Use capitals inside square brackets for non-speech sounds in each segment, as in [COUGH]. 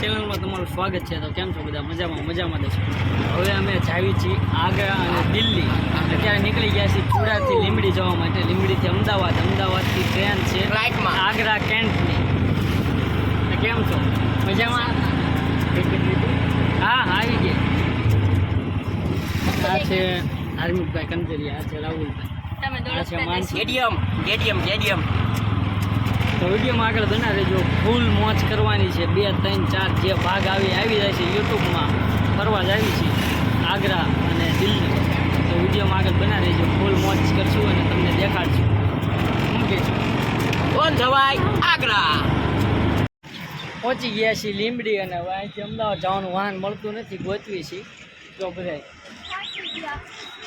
ચેનલમાં તમારું સ્વાગત છે. તો કેમ છો બધા? મજામાં મજામાં જ હવે અમે જાવી છીએ આગ્રા અને દિલ્હી. અત્યારે નીકળી ગયા છીએ ચૂડાથી લીંબડી જવા માટે. લીંબડીથી અમદાવાદ. અમદાવાદથી ટ્રેન છે ફ્લાઇટમાં. આગ્રા કેન્ટની. કેમ છો? મજામાં? હા આવી ગયા. આ છે હાર્મિકભાઈ કંજરિયા આ છે રાહુલભાઈ. આ છે માનસી. Stadium stadium stadium. તો વિડીયોમાં આગળ બના રહેજો. ફૂલ મોજ કરવાની છે. બે ત્રણ ચાર જે ભાગ આવી આવી જાય છે યુટ્યુબમાં. ફરવા જ આવી છે આગ્રા અને દિલ્હી. તો વિડીયોમાં આગળ બના રહેજો. ફૂલ મોજ કરશું અને તમને દેખાડશું. શું જવાય આગ્રા. પહોંચી ગયા છીએ લીંબડી અને અહીંથી અમદાવાદ જવાનું વાહન મળતું નથી. ગોતવી છીએ તો બધા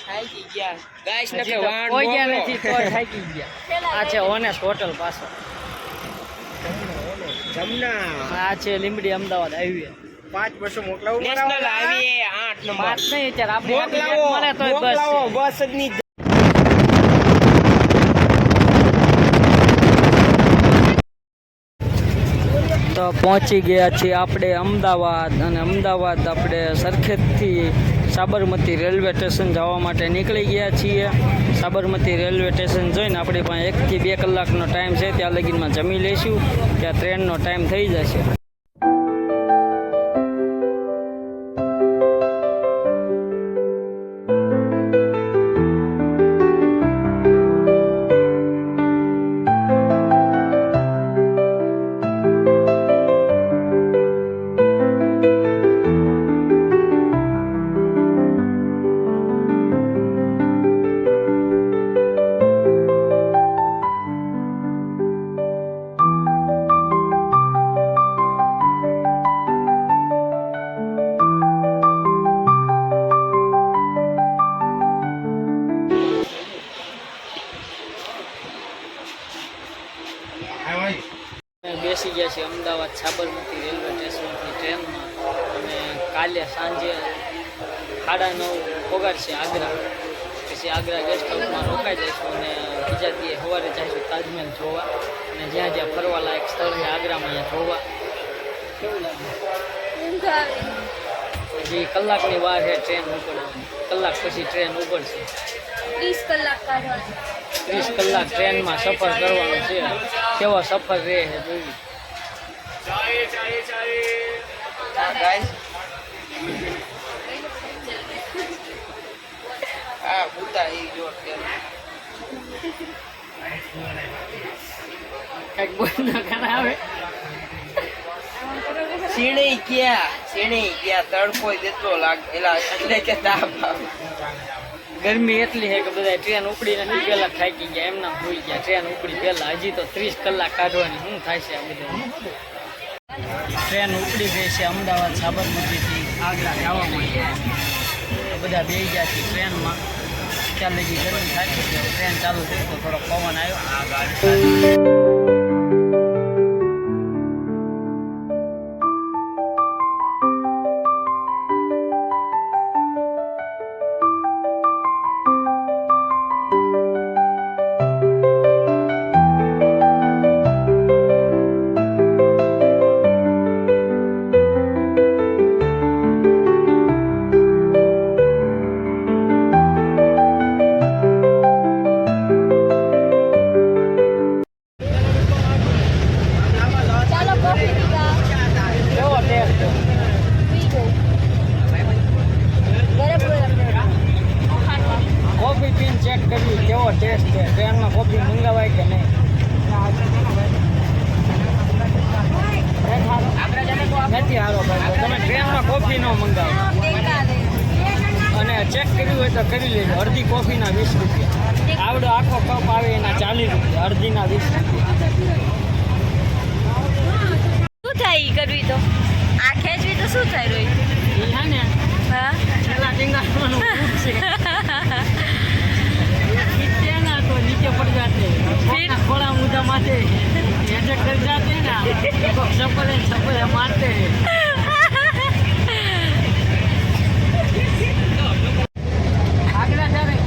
થાકી ગયા. ગાઈસ નથી તો થાકી ગયા. આ છે ઓનેસ્ટ હોટલ પાછળ. જમના આ છે લીમડી અમદાવાદ હાઈવે. પાંચ બસો મોકલાવો નેશનલ હાઈવે આઠ નંબર. વાત નહીં અત્યારે આપણે મોકલાવો મોકલાવો બસની તો પહોંચી ગયા છીએ આપણે અમદાવાદ અને અમદાવાદ આપણે સરખેજથી સાબરમતી રેલવે સ્ટેશન જવા માટે નીકળી ગયા છીએ. સાબરમતી રેલવે સ્ટેશન જોઈને આપણી પાસે એકથી બે કલાકનો ટાઈમ છે. ત્યાં લગીનમાં જમી લઈશું. ત્યાં ટ્રેનનો ટાઈમ થઈ જશે. બેસી ગયા છીએ અમદાવાદ સાબરમતી રેલવે સ્ટેશનથી ટ્રેનમાં. અને કાલે સાંજે સાડા નવ પગારશે આગ્રા. પછી આગ્રા ગેસ્ટ હાઉસમાં રોકાઈ જઈશું અને બીજા દિવસે સવારે જઈશું તાજમહેલ જોવા. અને જ્યાં જ્યાં ફરવા લાયક સ્થળ છે આગ્રામાં અહીંયા જોવા. કેવું લાગે હજી કલાકની વાર છે ટ્રેન ઉપડવાની. કલાક પછી ટ્રેન ઉપડશે. ત્રીસ કલાક કાઢવાની. ત્રીસ કલાક ટ્રેનમાં સફર કરવાનો છે. કેવો સફર રહે છે જોયું? શેણે ગયા શેણે ગયા તડકો દેતો લાગે એલા. ગરમી એટલી છે કે બધા ટ્રેન ઉપડી નથી પહેલા થાકી ગયા, એમના ભૂઈ ગયા ટ્રેન ઉપડી પહેલાં હજી તો ત્રીસ કલાક કાઢવાની, શું થાય છે આ બધું ટ્રેન ઉપડી ગઈ છે અમદાવાદ સાબરમતીથી આગ્રા જવા માટે. બધા બે ગયા છે ટ્રેનમાં. ત્યાં લગી ગરમી થાય છે. ટ્રેન ચાલુ થઈ તો થોડોક પવન આવ્યો. ચાલો ટેસ્ટ છે. ટ્રેનમાં કોફી મંગાવાય કે નહીં? નથી ભાઈ તમે ટ્રેનમાં કોફી ન મંગાવો. અને ચેક કર્યું હોય તો કરી લેજો. અડધી કોફીના વીસ રૂપિયા. આવડો આખો કપ આવે એના ચાલીસ રૂપિયા. અડધીના વીસ રૂપિયા. શું થાય કરવી તો? આ ખેંચવી તો શું થાય રોહિત ને હા? પેલા ટીંગાડવાનું [LAUGHS] છે. नीचे पड़ जाते हैं। थोड़ा मुद्दा मारते ऐसे कर जाते हैं ना तो चप्पल चप्पल मारते हैं। आगरा जा रहे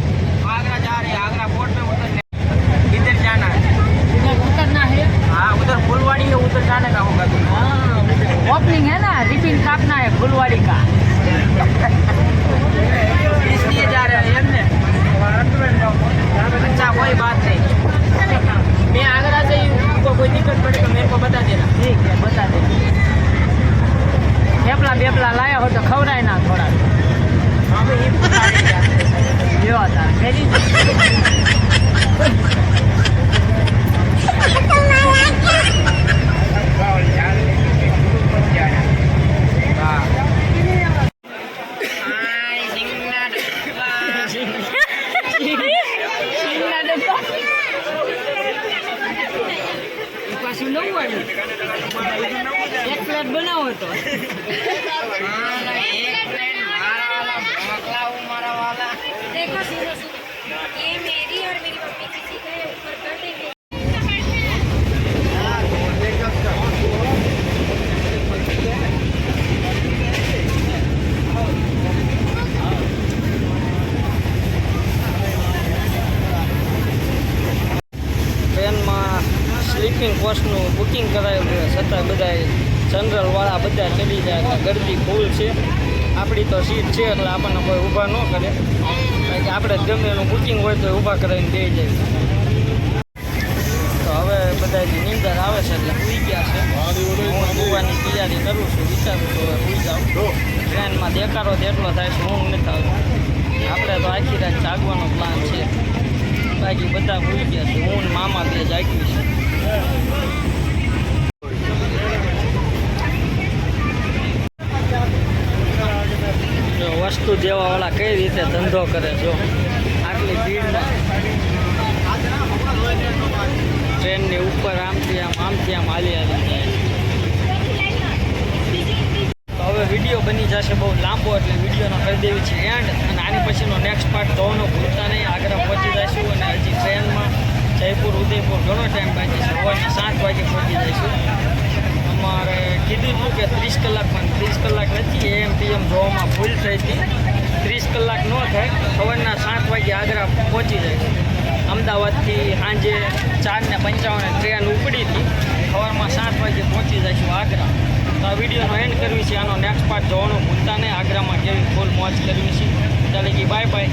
आगरा जा रहे आगरा बोर्ड में उतरने इधर जाना है। उतरना है? हाँ उधर फुलवाड़ी है उधर जाने का होगा तुम्हें हाँ, ओपनिंग है ना रिपिन काटना है फुलवाड़ी का। રોટલા લાયા હોય તો ખવડાય ના થોડા એવા હતા. એક પ્લેટ બનાવો તો મારા એક friend, મારા વાલા, મોકલાવું મારા વાલા. देखो सुनो सुनो ये मेरी और मेरी मम्मी की चीज है ऊपर कर देंगे સ્લીપિંગ કોચનું બુકિંગ કરાયું છે. છતાં બધા જનરલવાળા બધા ચડી જાય ગરદી ફૂલ છે. આપણી તો સીટ છે, એટલે આપણને કોઈ ઊભા ન કરે. કારણ કે આપણે જમીનનું એનું બુકિંગ હોય તો ઊભા કરાવીને દઈ જાય. તો હવે બધા નીંદર આવે છે, એટલે સુઈ ગયા છે. હું સુવાની તૈયારી કરું છું. વિચારું છું સુઈ જાઉં. ટ્રેનમાં દેખાડો એટલો થાય છે હું નથી આવતું. આપણે તો આખી રાત જાગવાનો પ્લાન છે. બાકી બધા ભૂલી ગયા છે. હું મામા બે જાગ્યું છે વસ્તુ દેવાવાળા કઈ રીતે ધંધો કરે જો? આટલી ભીડમાં. ટ્રેનની ઉપર આમથી આમ આમથી આમ હાલી હાલી જાય. હવે વીડિયો બની જશે બહુ લાંબો, એટલે વિડીયોનો કરી દેવી છે એન્ડ અને આની પછીનો નેક્સ્ટ પાર્ટ જોવાનો ભૂલતા નહીં. આગ્રા પહોંચી જઈશું અને હજી ટ્રેનમાં જયપુર ઉદયપુર ઘણો ટાઈમ બાકી છે. સવારના સાત વાગે પહોંચી જઈશું. અમારે કીધું હતું કે ત્રીસ કલાક પણ ત્રીસ કલાક નથી એમ પીએમ જોવામાં ભૂલ થઈ હતી. ત્રીસ કલાક ન થાય, સવારના સાત વાગે આગ્રા પહોંચી જાય અમદાવાદથી સાંજે ચાર ને પંચાવને ટ્રેન ઉપડી હતી. સવારમાં સાત વાગે પહોંચી જઈશું આગ્રા. તો આ વિડીયોનો એન્ડ કરવી છે. આનો નેક્સ્ટ પાર્ટ જોવાનું ભૂલતા નહીં. આગ્રામાં કેવી ફૂલ મોજ કરવી છે. ચાલે કે બાય બાય